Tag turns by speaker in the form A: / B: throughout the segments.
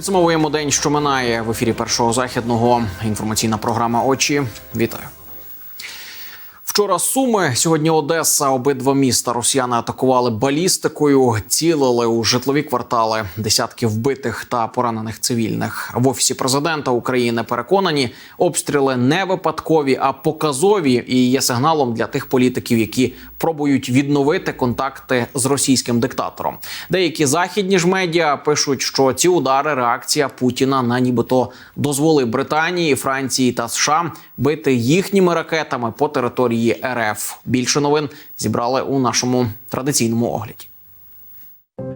A: Підсумовуємо день, що минає в ефірі першого західного. Інформаційна програма Очі. Вітаю. Вчора Суми, сьогодні Одеса. Обидва міста росіяни атакували балістикою, цілили у житлові квартали. Десятки вбитих та поранених цивільних. В офісі президента України переконані, обстріли не випадкові, а показові і є сигналом для тих політиків, які пробують відновити контакти з російським диктатором. Деякі західні ж медіа пишуть, що ці удари реакція Путіна на нібито дозволи Британії, Франції та США бити їхніми ракетами по території РФ. Більше новин зібрали у нашому традиційному огляді.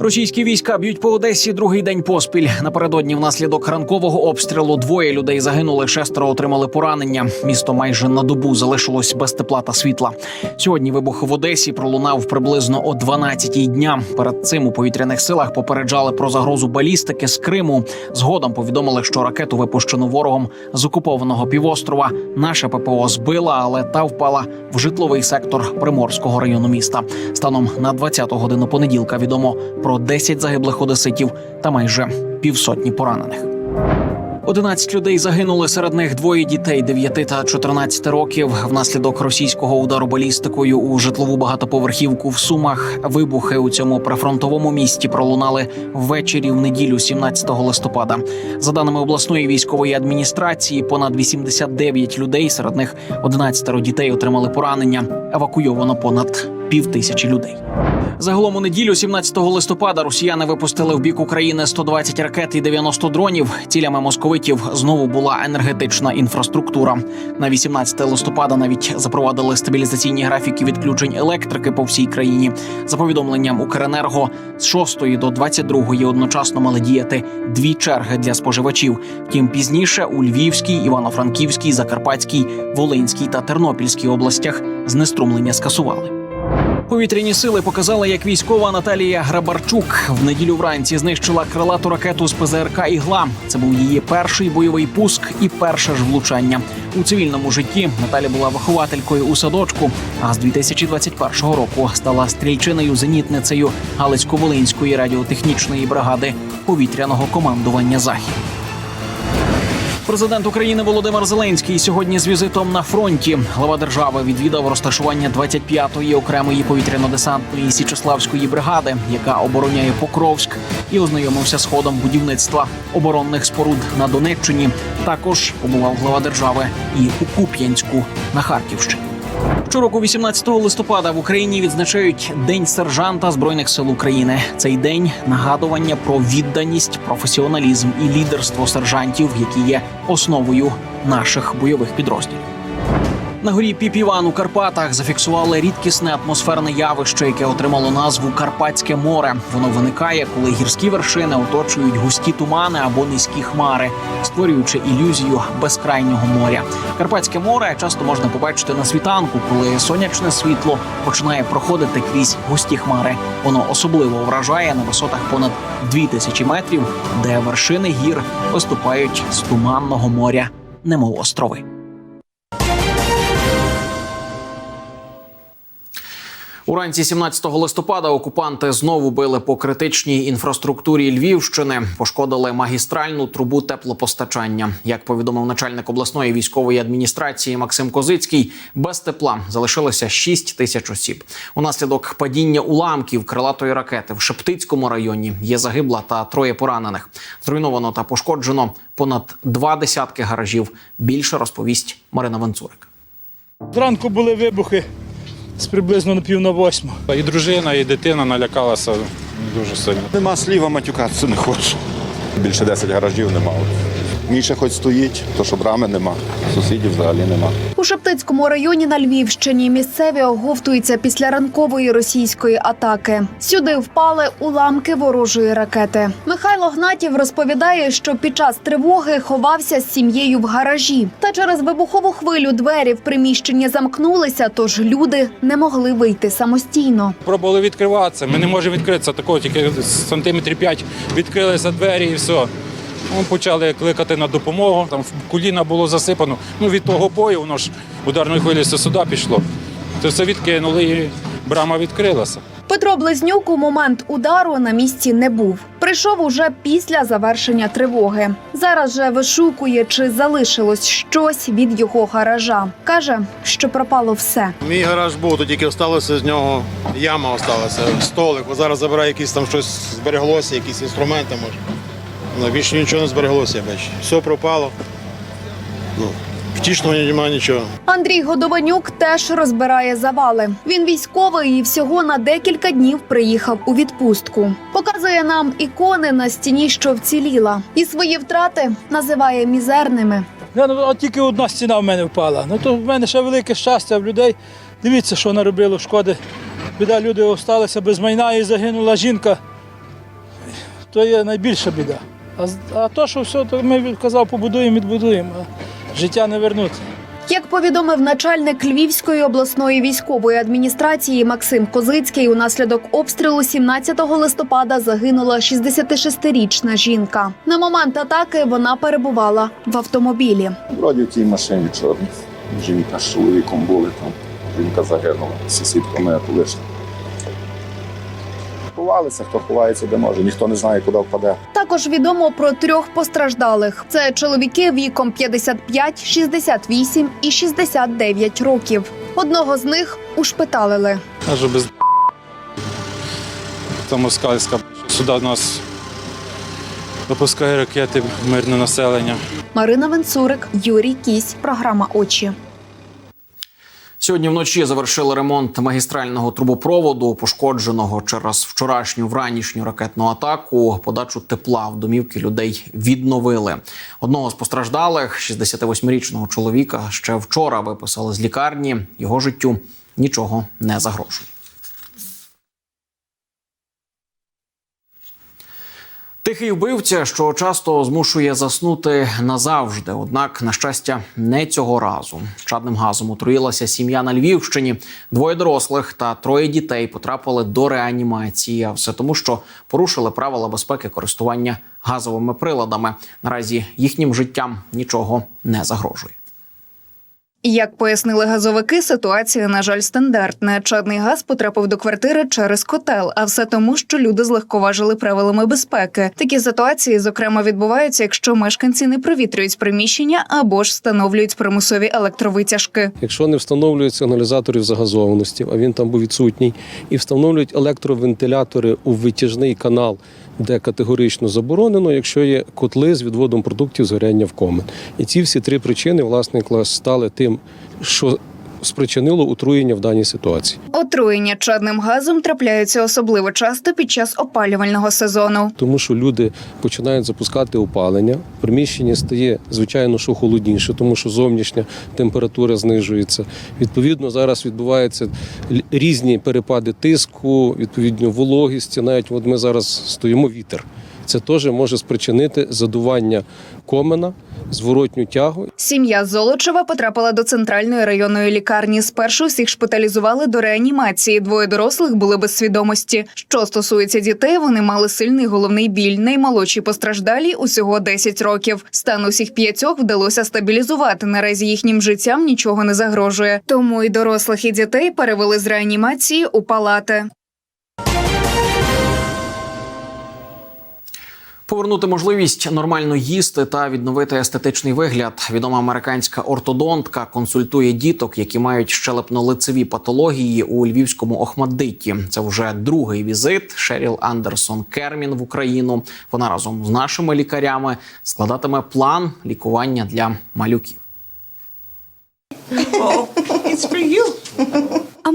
A: Російські війська б'ють по Одесі другий день поспіль. Напередодні внаслідок ранкового обстрілу двоє людей загинули, шестеро отримали поранення. Місто майже на добу залишилось без тепла та світла. Сьогодні вибух в Одесі пролунав приблизно о 12-й дня. Перед цим у повітряних силах попереджали про загрозу балістики з Криму. Згодом повідомили, що ракету випущено ворогом з окупованого півострова. Наша ППО збила, але та впала в житловий сектор Приморського району міста. Станом на 20-ту годину понеділка відомо про 10 загиблих одеситів та майже півсотні поранених. 11 людей загинули серед них двоє дітей 9 та 14 років внаслідок російського удару балістикою у житлову багатоповерхівку в Сумах. Вибухи у цьому прифронтовому місті пролунали ввечері в неділю, 17 листопада. За даними обласної військової адміністрації, понад 89 людей, серед них 11 дітей отримали поранення. Евакуйовано понад пів тисячі людей. Загалом у неділю, 17 листопада, росіяни випустили в бік України 120 ракет і 90 дронів. Цілями московитів знову була енергетична інфраструктура. На 18 листопада навіть запровадили стабілізаційні графіки відключень електрики по всій країні. За повідомленням Укренерго з 6 до 22 одночасно мали діяти дві черги для споживачів. Втім, пізніше у Львівській, Івано-Франківській, Закарпатській, Волинській та Тернопільській областях знеструмлення скасували. Повітряні сили показали, як військова Наталія Грабарчук в неділю вранці знищила крилату ракету з ПЗРК Ігла. Це був її перший бойовий пуск і перше ж влучання у цивільному житті. Наталя була вихователькою у садочку. А з 2021 року стала стрільчиною зенітницею Галицько-Волинської радіотехнічної бригади повітряного командування Захід. Президент України Володимир Зеленський сьогодні з візитом на фронті. Глава держави відвідав розташування 25-ї окремої повітряно-десантної Січеславської бригади, яка обороняє Покровськ, і ознайомився з ходом будівництва оборонних споруд на Донеччині. Також побував глава держави і у Куп'янську на Харківщині. Щороку, 18 листопада, в Україні відзначають День сержанта збройних сил України. Цей день нагадування про відданість, професіоналізм і лідерство сержантів, які є основою наших бойових підрозділів. На горі Піпіван у Карпатах зафіксували рідкісне атмосферне явище, яке отримало назву Карпатське море. Воно виникає, коли гірські вершини оточують густі тумани або низькі хмари, створюючи ілюзію безкрайнього моря. Карпатське море часто можна побачити на світанку, коли сонячне світло починає проходити крізь густі хмари. Воно особливо вражає на висотах понад 2000 метрів, де вершини гір виступають з туманного моря, немов острови. Уранці 17 листопада окупанти знову били по критичній інфраструктурі Львівщини, пошкодили магістральну трубу теплопостачання. Як повідомив начальник обласної військової адміністрації Максим Козицький, без тепла залишилося 6 тисяч осіб. Унаслідок падіння уламків крилатої ракети в Шептицькому районі є загибла та троє поранених. Зруйновано та пошкоджено понад два десятки гаражів. Більше розповість Марина Венцурик.
B: Зранку були вибухи з приблизно на пів на восьму.
C: І дружина, і дитина налякалася дуже сильно.
D: Нема сліва, матюкатися не хочу. Більше 10 гаражів нема. Міша хоч стоїть, то що брами нема. Сусідів взагалі нема.
E: У Шептицькому районі на Львівщині місцеві оговтуються після ранкової російської атаки. Сюди впали уламки ворожої ракети. Михайло Гнатів розповідає, що під час тривоги ховався з сім'єю в гаражі. Та через вибухову хвилю двері в приміщенні замкнулися, тож люди не могли вийти самостійно.
C: Пробували відкриватися. Ми не можемо відкритися такого, тільки сантиметрів 5 відкрилися двері і все. Ну, почали кликати на допомогу. Там коліна було засипано. Ну від того бою воно ж ударної хвилі все сюди пішло. То все відкинули і брама відкрилася.
E: Петро Близнюк у момент удару на місці не був. Прийшов уже після завершення тривоги. Зараз же вишукує, чи залишилось щось від його гаража. каже, що пропало все.
F: Мій гараж був, то тільки осталося з нього яма осталася, столик. Зараз забираю якісь там щось збереглося, якісь інструменти може. Ну, більше нічого не збереглося, я бачу. Все пропало. Ну, втішного немає нічого.
E: Андрій Годованюк теж розбирає завали. Він військовий і всього на декілька днів приїхав у відпустку. Показує нам ікони на стіні, що вціліла, і свої втрати називає мізерними.
B: Я, ну, от тільки одна стіна в мене впала. Ну то в мене ще велике щастя в людей. Дивіться, що наробило шкоди. Біда, люди залишилися без майна і загинула жінка. То є найбільша біда. А, а то, що все, то ми казав, побудуємо, відбудуємо. А життя не вернути.
E: Як повідомив начальник Львівської обласної військової адміністрації Максим Козицький, унаслідок обстрілу 17 листопада загинула 66-річна жінка. На момент атаки вона перебувала в автомобілі.
D: Вроді в тій машині чорній. Жінка з чоловіком були там. Жінка загинула. Сусідка моя колишня. Ховалися, хто ховається, де може. Ніхто не знає, куди впаде.
E: Також відомо про трьох постраждалих: це чоловіки віком 55, 68 і 69 років. Одного з них ушпиталили.
C: Кажу, без та москальська. Сюди нас допускає ракети мирне населення.
E: Марина Венцурик, Юрій Кісь. Програма Очі.
A: Сьогодні вночі завершили ремонт магістрального трубопроводу, пошкодженого через вчорашню вранішню ракетну атаку. Подачу тепла в домівки людей відновили. Одного з постраждалих, 68-річного чоловіка, ще вчора виписали з лікарні. Його життю нічого не загрожує. Тихий вбивця, що часто змушує заснути назавжди. Однак, на щастя, не цього разу. Чадним газом отруїлася сім'я на Львівщині. Двоє дорослих та троє дітей потрапили до реанімації. А все тому, що порушили правила безпеки користування газовими приладами. Наразі їхнім життям нічого не загрожує.
E: Як пояснили газовики, ситуація, на жаль, стандартна. Чадний газ потрапив до квартири через котел, а все тому, що люди злегковажили правилами безпеки. Такі ситуації, зокрема, відбуваються, якщо мешканці не провітрюють приміщення або ж встановлюють примусові електровитяжки.
G: Якщо не встановлюють сигналізаторів загазованості, а він там був відсутній, і встановлюють електровентилятори у витяжний канал, де категорично заборонено, якщо є котли з відводом продуктів згоряння в комен. І ці всі три причини, власне, стали тим, що спричинило отруєння в даній ситуації.
E: Отруєння чадним газом трапляються особливо часто під час опалювального сезону.
G: Тому що люди починають запускати опалення, в приміщенні стає звичайно, що холодніше, тому що зовнішня температура знижується. Відповідно, зараз відбуваються різні перепади тиску, відповідно вологість. Навіть от ми зараз стоїмо вітер. Це теж може спричинити задування комена, зворотню тягу
E: Сім'я Золочева потрапила до центральної районної лікарні. Спершу всіх шпиталізували до реанімації. Двоє дорослих були без свідомості. Що стосується дітей, вони мали сильний головний біль. Наймолодші постраждалі усього 10 років. Стан усіх п'ятьох вдалося стабілізувати. Наразі їхнім життям нічого не загрожує. Тому і дорослих, і дітей перевели з реанімації у палати.
A: Повернути можливість нормально їсти та відновити естетичний вигляд. Відома американська ортодонтка консультує діток, які мають щелепно-лицеві патології у львівському Охмаддиті. Це вже другий візит Шеріл Андерсон Кермін в Україну. Вона разом з нашими лікарями складатиме план лікування для малюків.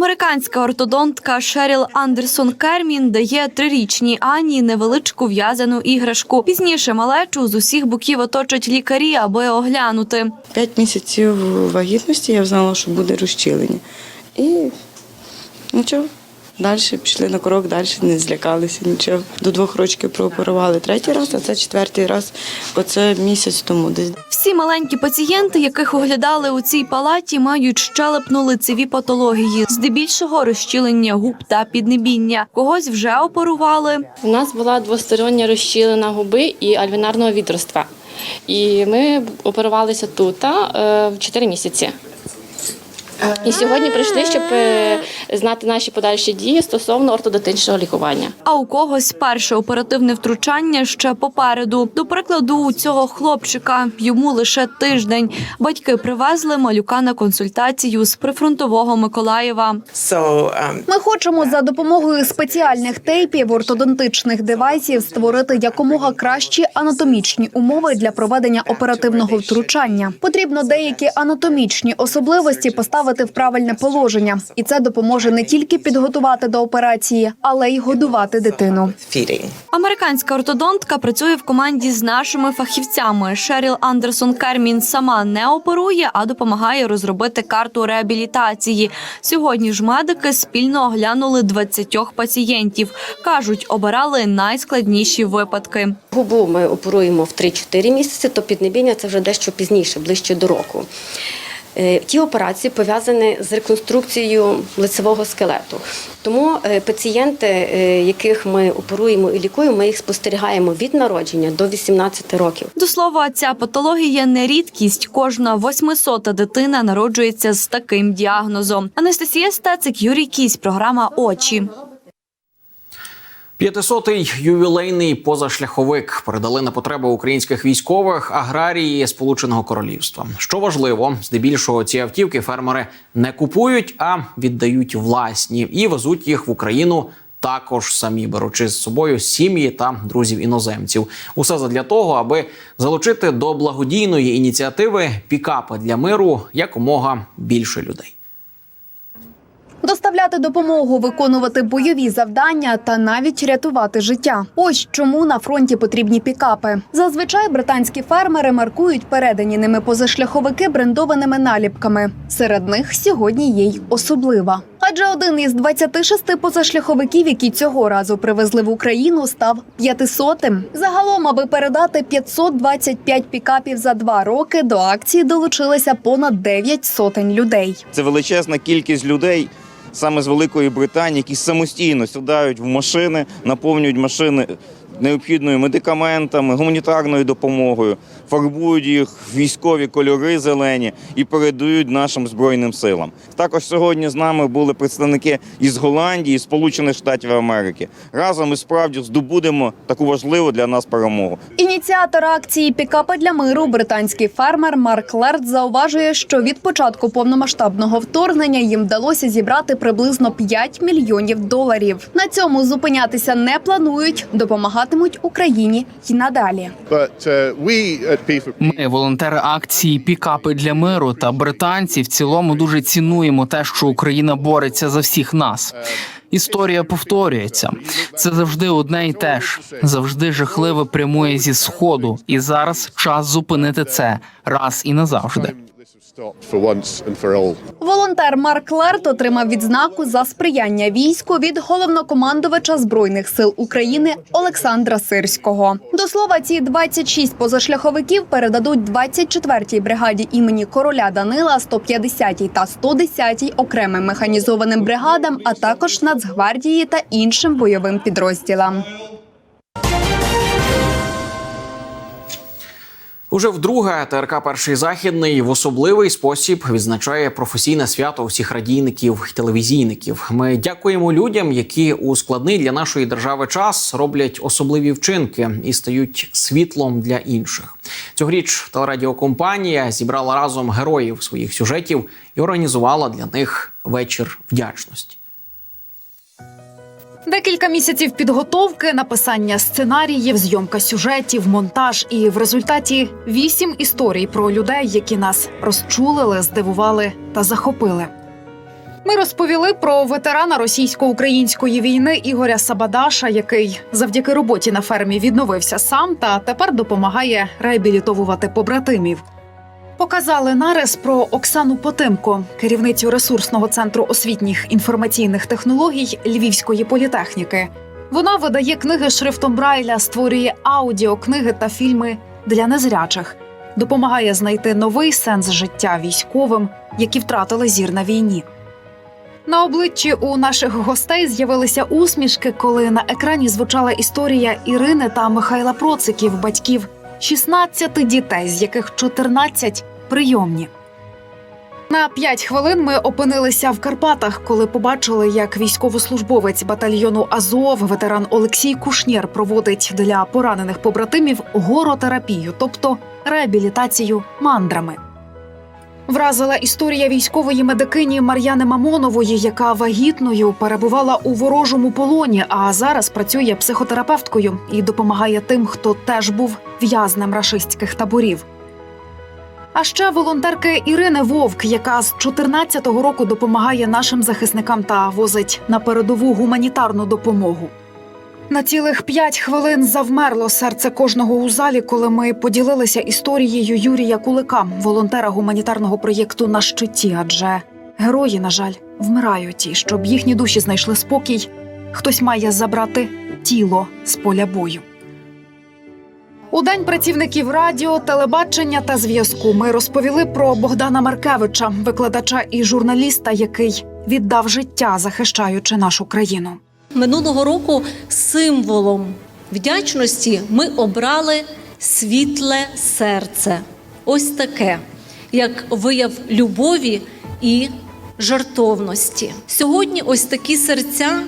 H: Американська ортодонтка Шеріл Андерсон Кермін дає трирічній Ані невеличку в'язану іграшку. Пізніше малечу з усіх боків оточать лікарі, аби оглянути.
I: П'ять місяців вагітності я знала, що буде розчилення. І нічого. Далі пішли на крок, далі не злякалися нічого. До двох років прооперували третій раз, а це четвертий раз. Оце місяць тому десь.
H: Всі маленькі пацієнти, яких оглядали у цій палаті, мають щелепно-лицеві патології, здебільшого розчілення губ та піднебіння. Когось вже оперували.
J: У нас була двостороння розщілена губи і альвінарного відроства. І ми оперувалися тут е, в 4 місяці. І сьогодні прийшли, щоб е, знати наші подальші дії стосовно ортодонтичного лікування.
H: А у когось перше оперативне втручання ще попереду. До прикладу, у цього хлопчика йому лише тиждень. Батьки привезли малюка на консультацію з прифронтового Миколаєва.
E: Ми хочемо за допомогою спеціальних тейпів, ортодонтичних девайсів створити якомога кращі анатомічні умови для проведення оперативного втручання. Потрібно деякі анатомічні особливості поставити в правильне положення, і це допоможе не тільки підготувати до операції, але й годувати дитину.
H: Американська ортодонтка працює в команді з нашими фахівцями. Шеріл Андерсон Кермін сама не оперує, а допомагає розробити карту реабілітації. Сьогодні ж медики спільно оглянули 20 пацієнтів. кажуть, обирали найскладніші випадки.
K: Губу ми оперуємо в 3-4 місяці, то піднебіння це вже дещо пізніше, ближче до року. Е, Ті операції пов'язані з реконструкцією лицевого скелету. Тому е, пацієнти, е, яких ми оперуємо і лікуємо, ми їх спостерігаємо від народження до 18 років.
H: До слова, ця патологія не рідкість. Кожна восьмисота дитина народжується з таким діагнозом. Анастасія Стецик, Юрій Кісь, програма Очі.
A: П'ятисотий ювілейний позашляховик передали на потреби українських військових аграрії Сполученого Королівства. Що важливо, здебільшого ці автівки фермери не купують, а віддають власні і везуть їх в Україну. Також самі беручи з собою сім'ї та друзів іноземців. Усе задля того, аби залучити до благодійної ініціативи пікапи для миру якомога більше людей.
E: Доставляти допомогу, виконувати бойові завдання та навіть рятувати життя. Ось чому на фронті потрібні пікапи. Зазвичай британські фермери маркують передані ними позашляховики брендованими наліпками. Серед них сьогодні є й особлива. Адже один із 26 позашляховиків, які цього разу привезли в Україну, став 500-тим. Загалом, аби передати 525 пікапів за два роки, до акції долучилися понад 9 сотень людей.
L: Це величезна кількість людей саме з Великої Британії, які самостійно сідають в машини, наповнюють машини необхідними медикаментами, гуманітарною допомогою, фарбують їх в військові кольори зелені і передають нашим збройним силам. Також сьогодні з нами були представники із Голландії, Сполучених Штатів Америки. Разом ми справді здобудемо таку важливу для нас перемогу.
E: Ініціатор акції Пікапи для миру, британський фермер Марк Лерт зауважує, що від початку повномасштабного вторгнення їм вдалося зібрати приблизно 5 мільйонів доларів. На цьому зупинятися не планують, допомагатимуть Україні й надалі.
M: Ми, волонтери акції Пікапи для миру та британці в цілому дуже цінуємо те, що Україна бореться за всіх нас. Історія повторюється. Це завжди одне і те ж. Завжди жахливе прямує зі сходу, і зараз час зупинити це раз і назавжди.
E: Волонтер Марк Лерт отримав відзнаку за сприяння війську від головнокомандувача збройних сил України Олександра Сирського. До слова, ці 26 позашляховиків передадуть 24-й бригаді імені короля Данила, 150-й та 110-й окремим механізованим бригадам, а також Нацгвардії та іншим бойовим підрозділам.
A: Уже вдруге ТРК Перший західний в особливий спосіб відзначає професійне свято усіх радійників і телевізійників. Ми дякуємо людям, які у складний для нашої держави час роблять особливі вчинки і стають світлом для інших. Цьогоріч телерадіокомпанія зібрала разом героїв своїх сюжетів і організувала для них вечір вдячності.
N: Декілька місяців підготовки, написання сценаріїв, зйомка сюжетів, монтаж і в результаті вісім історій про людей, які нас розчулили, здивували та захопили. Ми розповіли про ветерана російсько-української війни Ігоря Сабадаша, який завдяки роботі на фермі відновився сам та тепер допомагає реабілітовувати побратимів. Показали нарис про Оксану Потимко, керівницю ресурсного центру освітніх інформаційних технологій Львівської політехніки. Вона видає книги шрифтом Брайля, створює аудіокниги та фільми для незрячих, допомагає знайти новий сенс життя військовим, які втратили зір на війні. На обличчі у наших гостей з'явилися усмішки, коли на екрані звучала історія Ірини та Михайла Проциків, батьків 16 дітей, з яких 14 прийомні. На п'ять хвилин ми опинилися в Карпатах, коли побачили, як військовослужбовець батальйону Азов, ветеран Олексій Кушнєр, проводить для поранених побратимів горотерапію, тобто реабілітацію мандрами. Вразила історія військової медикині Мар'яни Мамонової, яка вагітною перебувала у ворожому полоні, а зараз працює психотерапевткою і допомагає тим, хто теж був в'язнем рашистських таборів. А ще волонтерки Ірини Вовк, яка з 14-го року допомагає нашим захисникам та возить на передову гуманітарну допомогу. На цілих п'ять хвилин завмерло серце кожного у залі, коли ми поділилися історією Юрія Кулика, волонтера гуманітарного проєкту на щиті. Адже герої, на жаль, вмирають, і щоб їхні душі знайшли спокій, хтось має забрати тіло з поля бою. У день працівників радіо, телебачення та зв'язку ми розповіли про Богдана Маркевича, викладача і журналіста, який віддав життя, захищаючи нашу країну.
O: Минулого року символом вдячності ми обрали світле серце. Ось таке, як вияв любові і жартовності. Сьогодні ось такі серця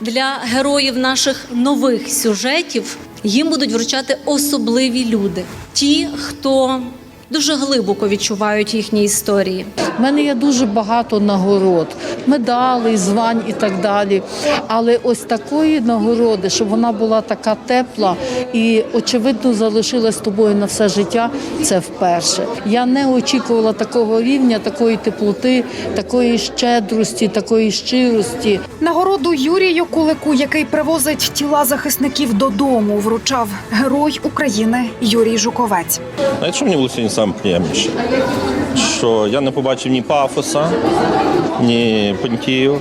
O: для героїв наших нових сюжетів їм будуть вручати особливі люди, ті, хто дуже глибоко відчувають їхні історії.
P: У мене є дуже багато нагород, медалей, звань і так далі. Але ось такої нагороди, щоб вона була така тепла і, очевидно, залишилась з тобою на все життя, це вперше. Я не очікувала такого рівня, такої теплоти, такої щедрості, такої щирості.
N: Нагороду Юрію Кулику, який привозить тіла захисників додому, вручав герой України Юрій Жуковець.
Q: Знаєте, що мені було сьогодні саме приємніше? Що я не побачив ні пафоса, ні понтів.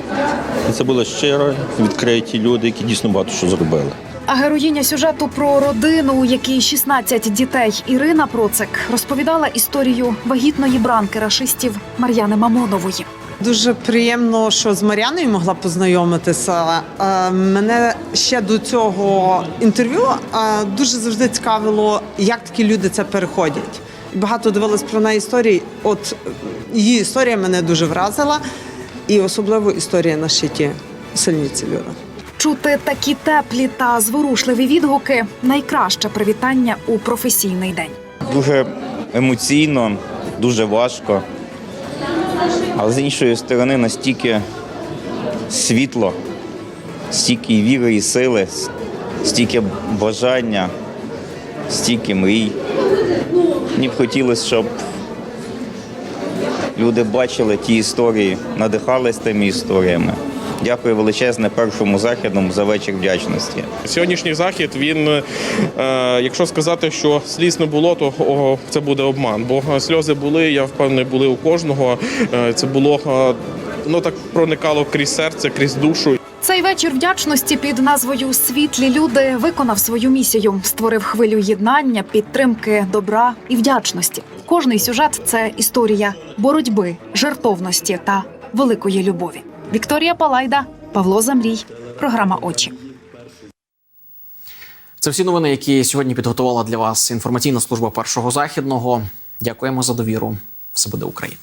Q: І це були щиро відкриті люди, які дійсно багато що зробили.
N: А героїня сюжету про родину, у якій 16 дітей Ірина Процик розповідала історію вагітної бранки рашистів Мар'яни Мамонової.
R: Дуже приємно, що з Мар'яною могла познайомитися. Е, Мене ще до цього інтерв'ю е, дуже завжди цікавило, як такі люди це переходять. Багато дивилась про неї історії. От її історія мене дуже вразила, і особливо історія на щиті. Сильні ці.
N: Чути такі теплі та зворушливі відгуки найкраще привітання у професійний день.
L: Дуже емоційно, дуже важко. Але з іншої сторони настільки світло, стільки віри і сили, стільки бажання, стільки мрій. Мені б хотілося, щоб люди бачили ті історії, надихались тими історіями. Дякую величезне першому західному за вечір вдячності.
S: Сьогоднішній захід він, е, якщо сказати, що сліз не було, то о, це буде обман. Бо сльози були, я впевнений, були у кожного. Е, це було е, ну так проникало крізь серце, крізь душу.
N: Цей вечір вдячності під назвою Світлі люди виконав свою місію, створив хвилю єднання, підтримки, добра і вдячності. Кожний сюжет це історія боротьби, жертовності та великої любові. Вікторія Палайда, Павло Замрій, програма Очі.
A: Це всі новини, які сьогодні підготувала для вас інформаційна служба першого західного. Дякуємо за довіру. Все буде Україна.